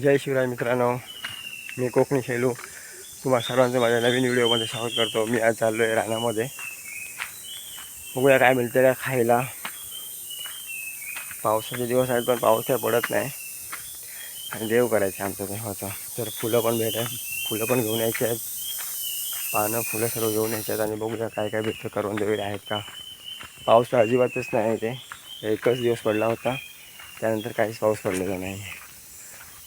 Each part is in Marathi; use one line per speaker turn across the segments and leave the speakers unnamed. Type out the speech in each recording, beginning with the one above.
जय शिवराय मित्रांनो मी कोकणी शैलू. तुम्हाला सर्वांचं माझ्या नवीन व्हिडिओमध्ये स्वागत करतो. मी आज चाललो आहे रानामध्ये. बघूया काय मिळतं का खायला. पावसाचे दिवस आहेत पण पाऊस काय पडत नाही. आणि देव करायचं आमचं देवाचं. तर फुलं पण भेटेल. फुलं पण घेऊन यायची आहेत. पानं फुलं सर्व घेऊन यायची आहेत आणि बघूया काय काय भेटतं करून वगैरे आहेत का. पाऊस तर अजिबातच नाही ते एकच दिवस पडला होता. त्यानंतर काहीच पाऊस पडलेला नाही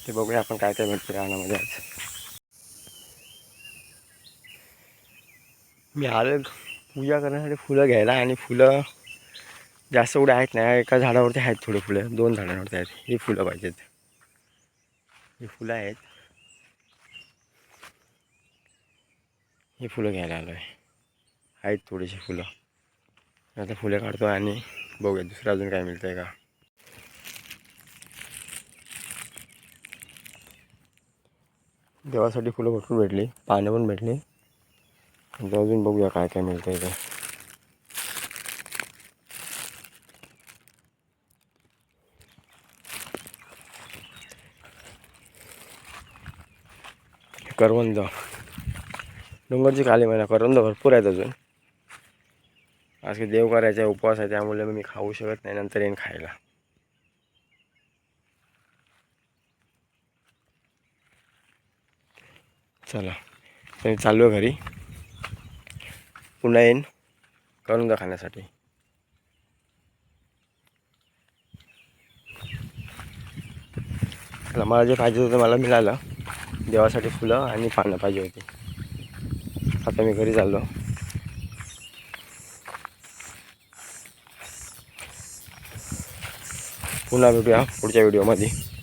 ते बघूया आपण काय काय भेटतो रानामध्ये आज. मी आलं पूजा करण्यासाठी फुलं घ्यायला आणि फुलं जास्त एवढे आहेत नाही एका झाडावरती आहेत थोडे फुलं दोन झाडांवरती आहेत. ही फुलं पाहिजेत. ही फुलं आहेत. ही फुलं घ्यायला आलो आहे आहेत थोडीशी फुलं. आता फुलं काढतो आणि बघूया दुसरं अजून काय मिळतं आहे का. देवासाठी फुलं भरपूर भेटली पानं पण भेटली. म्हणजे अजून बघूया काय काय मिळतं इथे करवंद. डोंगरची काली महिना करवंद भरपूर आहेत अजून. आज काही देव करायचा उपवास आहे त्यामुळे मी खाऊ शकत नाही नंतर येईन खायला. चला. मी चाललो घरी. पुन्हा येईन. करून जा खाण्यासाठी. चला मला जे पाहिजे होतं मला मिळालं. देवासाठी फुलं आणि पानं पाहिजे होती. आता मी घरी चाललो. पुन्हा भेटूया पुढच्या व्हिडिओमध्ये